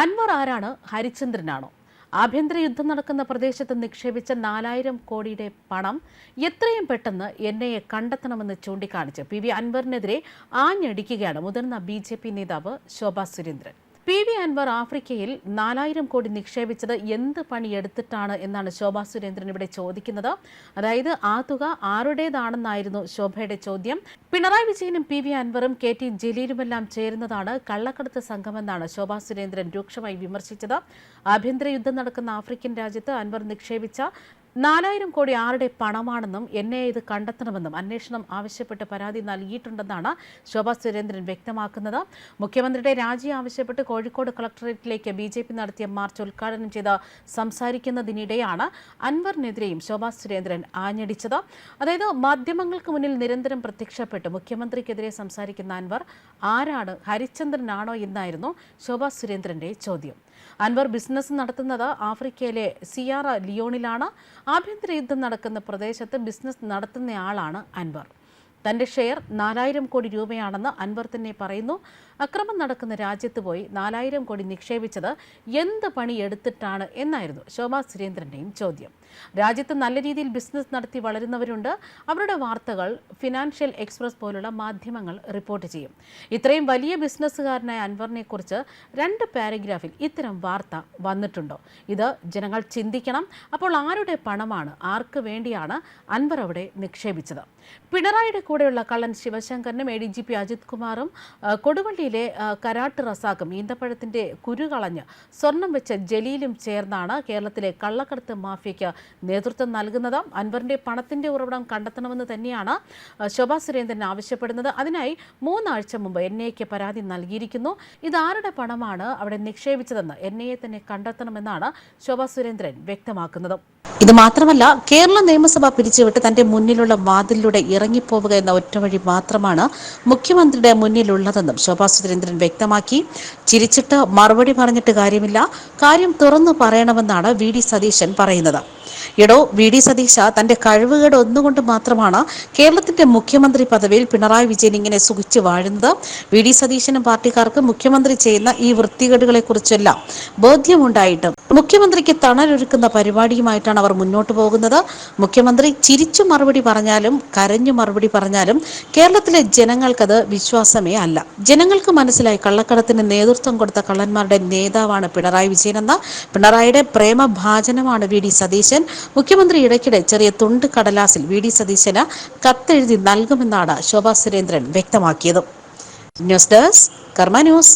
അൻവർ ആരാണ്? ഹരിചന്ദ്രനാണോ? ആഭ്യന്തര യുദ്ധം നടക്കുന്ന പ്രദേശത്ത് നിക്ഷേപിച്ച നാലായിരം കോടിയുടെ പണം എത്രയും പെട്ടെന്ന് എൻ ഐ എ കണ്ടെത്തണമെന്ന് ചൂണ്ടിക്കാണിച്ച് പി വി അൻവറിനെതിരെ ആഞ്ഞടിക്കുകയാണ് മുതിർന്ന ബി ജെ പി നേതാവ് ശോഭാ സുരേന്ദ്രൻ. അൻവർ ആഫ്രിക്കയിൽ നാലായിരം കോടി നിക്ഷേപിച്ചത് എന്ത് പണിയെടുത്തിട്ടാണ് എന്നാണ് ശോഭാ സുരേന്ദ്രൻ ഇവിടെ ചോദിക്കുന്നത്. അതായത് ആ തുക ആരുടേതാണെന്നായിരുന്നു ശോഭയുടെ ചോദ്യം. പിണറായി വിജയനും പി വി അൻവറും കെ ടി ജലീലുമെല്ലാം ചേരുന്നതാണ് കള്ളക്കടത്ത് സംഘമെന്നാണ് ശോഭാ സുരേന്ദ്രൻ രൂക്ഷമായി വിമർശിച്ചത്. ആഭ്യന്തര യുദ്ധം നടക്കുന്ന ആഫ്രിക്കൻ രാജ്യത്ത് അൻവർ നിക്ഷേപിച്ച നാലായിരം കോടി ആരുടെ പണമാണെന്നും എന്നെ ഇത് കണ്ടെത്തണമെന്നും അന്വേഷണം ആവശ്യപ്പെട്ട് പരാതി നൽകിയിട്ടുണ്ടെന്നാണ് ശോഭാ സുരേന്ദ്രൻ വ്യക്തമാക്കുന്നത്. മുഖ്യമന്ത്രിയുടെ രാജി ആവശ്യപ്പെട്ട് കോഴിക്കോട് കളക്ടറേറ്റിലേക്ക് ബി ജെ പി നടത്തിയ മാർച്ച് ഉദ്ഘാടനം ചെയ്ത് സംസാരിക്കുന്നതിനിടെയാണ് അൻവറിനെതിരെയും ശോഭാ സുരേന്ദ്രൻ ആഞ്ഞടിച്ചത്. അതായത് മാധ്യമങ്ങൾക്ക് മുന്നിൽ നിരന്തരം പ്രത്യക്ഷപ്പെട്ട് മുഖ്യമന്ത്രിക്കെതിരെ സംസാരിക്കുന്ന അൻവർ ആരാണ് ഹരിചന്ദ്രനാണോ എന്നായിരുന്നു ശോഭാ സുരേന്ദ്രന്റെ ചോദ്യം. അൻവർ ബിസിനസ് നടത്തുന്നത് ആഫ്രിക്കയിലെ സിയാറ ലിയോണിലാണ്. ആഭ്യന്തര യുദ്ധം നടക്കുന്ന പ്രദേശത്ത് ബിസിനസ് നടത്തുന്നയാളാണ് അൻവർ. തന്റെ ഷെയർ നാലായിരം കോടി രൂപയാണെന്ന് അൻവർ തന്നെ പറയുന്നു. അക്രമം നടക്കുന്ന രാജ്യത്ത് പോയി നാലായിരം കോടി നിക്ഷേപിച്ചത് എന്ത് പണി എടുത്തിട്ടാണ് എന്നായിരുന്നു ശോഭാ സുരേന്ദ്രന്റെയും ചോദ്യം. രാജ്യത്ത് നല്ല രീതിയിൽ ബിസിനസ് നടത്തി വളരുന്നവരുണ്ട്. അവരുടെ വാർത്തകൾ ഫിനാൻഷ്യൽ എക്സ്പ്രസ് പോലുള്ള മാധ്യമങ്ങൾ റിപ്പോർട്ട് ചെയ്യും. ഇത്രയും വലിയ ബിസിനസ്സുകാരനായ അൻവറിനെ കുറിച്ച് രണ്ട് പാരഗ്രാഫിൽ ഇത്തരം വാർത്ത വന്നിട്ടുണ്ടോ? ഇത് ജനങ്ങൾ ചിന്തിക്കണം. അപ്പോൾ ആരുടെ പണമാണ്? ആർക്ക് വേണ്ടിയാണ് അൻവർ അവിടെ നിക്ഷേപിച്ചത്? പിണറായിയുടെ കൂടെയുള്ള കള്ളൻ ശിവശങ്കറിനും A D G P Ajith കുമാറും കൊടുവള്ളിയിലെ കരാട്ട് റസാഖും ഈന്തപ്പഴത്തിന്റെ കുരു കളഞ്ഞ് സ്വർണം വെച്ച ജലീലും ചേർന്നാണ് കേരളത്തിലെ കള്ളക്കടത്ത് മാഫിയയ്ക്ക് നേതൃത്വം നൽകുന്നത്. അൻവറിന്റെ പണത്തിന്റെ ഉറവിടം കണ്ടെത്തണമെന്ന് തന്നെയാണ് ശോഭാ സുരേന്ദ്രൻ ആവശ്യപ്പെടുന്നത്. അതിനായി മൂന്നാഴ്ച മുമ്പ് എൻ എക്ക് പരാതി നൽകിയിരിക്കുന്നു. ഇതാരുടെ പണമാണ് അവിടെ നിക്ഷേപിച്ചതെന്ന് എൻ ഐ എ തന്നെ കണ്ടെത്തണമെന്നാണ് ശോഭാ സുരേന്ദ്രൻ വ്യക്തമാക്കുന്നത്. ഇത് മാത്രമല്ല കേരള നിയമസഭ പിരിച്ചുവിട്ട് തന്റെ മുന്നിലുള്ള വാതിലിലൂടെ ഇറങ്ങിപ്പോവുക എന്ന ഒറ്റവഴി മാത്രമാണ് മുഖ്യമന്ത്രിയുടെ മുന്നിലുള്ളതെന്നും ശോഭാ സുരേന്ദ്രൻ വ്യക്തമാക്കി. ചിരിച്ചിട്ട് മറുപടി പറഞ്ഞിട്ട് കാര്യമില്ല. കാര്യം തുറന്നു പറയണമെന്നാണ് വി ഡി സതീശൻ പറയുന്നത്. എടോ വി. ഡി. സതീശ തന്റെ കഴിവുകേട് ഒന്നുകൊണ്ട് മാത്രമാണ് കേരളത്തിന്റെ മുഖ്യമന്ത്രി പദവിയിൽ പിണറായി വിജയൻ ഇങ്ങനെ സുഖിച്ചു വാഴുന്നത്. വി. ഡി. സതീശനും പാർട്ടിക്കാർക്ക് മുഖ്യമന്ത്രി ചെയ്യുന്ന ഈ വൃത്തികേടുകളെ കുറിച്ചെല്ലാം ബോധ്യമുണ്ടായിട്ടും മുഖ്യമന്ത്രിക്ക് തണലൊരുക്കുന്ന പരിപാടിയുമായിട്ടാണ് അവർ മുന്നോട്ട് പോകുന്നത്. മുഖ്യമന്ത്രി ചിരിച്ചു മറുപടി പറഞ്ഞാലും കരഞ്ഞു മറുപടി പറഞ്ഞാലും കേരളത്തിലെ ജനങ്ങൾക്കത് വിശ്വാസമേ അല്ല. ജനങ്ങൾക്ക് മനസ്സിലായി കള്ളക്കടത്തിന് നേതൃത്വം കൊടുത്ത കള്ളന്മാരുടെ നേതാവാണ് പിണറായി വിജയൻ എന്ന പിണറായിയുടെ പ്രേമഭാചനമാണ് വി. ഡി. സതീശൻ. മുഖ്യമന്ത്രി ഇടയ്ക്കിടെ ചെറിയ തുണ്ട് കടലാസിൽ വി ഡി സതീശന് കത്തെഴുതി നൽകുമെന്നാണ് ശോഭാ സുരേന്ദ്രൻ വ്യക്തമാക്കിയത്. News desk Karma news.